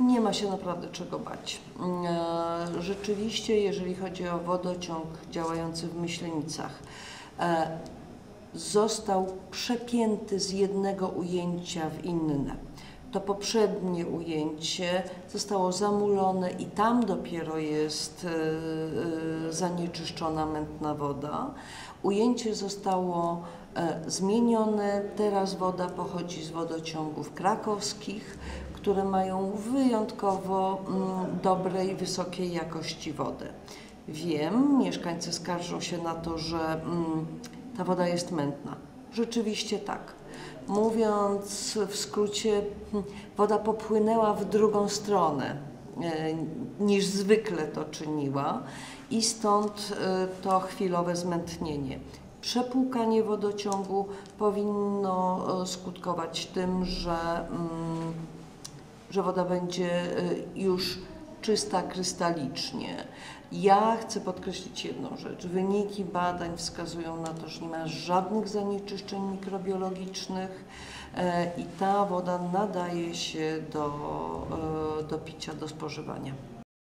Nie ma się naprawdę czego bać. E, Rzeczywiście, jeżeli chodzi o wodociąg działający w Myślenicach, e, został przepięty z jednego ujęcia w inne. To poprzednie ujęcie zostało zamulone i tam dopiero jest e, zanieczyszczona mętna woda. Ujęcie zostało e, zmienione. Teraz woda pochodzi z wodociągów krakowskich, które mają wyjątkowo mm, dobrej, wysokiej jakości wodę. Wiem, mieszkańcy skarżą się na to, że mm, ta woda jest mętna. Rzeczywiście tak. Mówiąc w skrócie, hmm, woda popłynęła w drugą stronę niż zwykle to czyniła i stąd e, to chwilowe zmętnienie. Przepłukanie wodociągu powinno e, skutkować tym, że, mm, że woda będzie e, już czysta krystalicznie. Ja chcę podkreślić jedną rzecz. Wyniki badań wskazują na to, że nie ma żadnych zanieczyszczeń mikrobiologicznych e, i ta woda nadaje się do, e, do picia, do spożywania.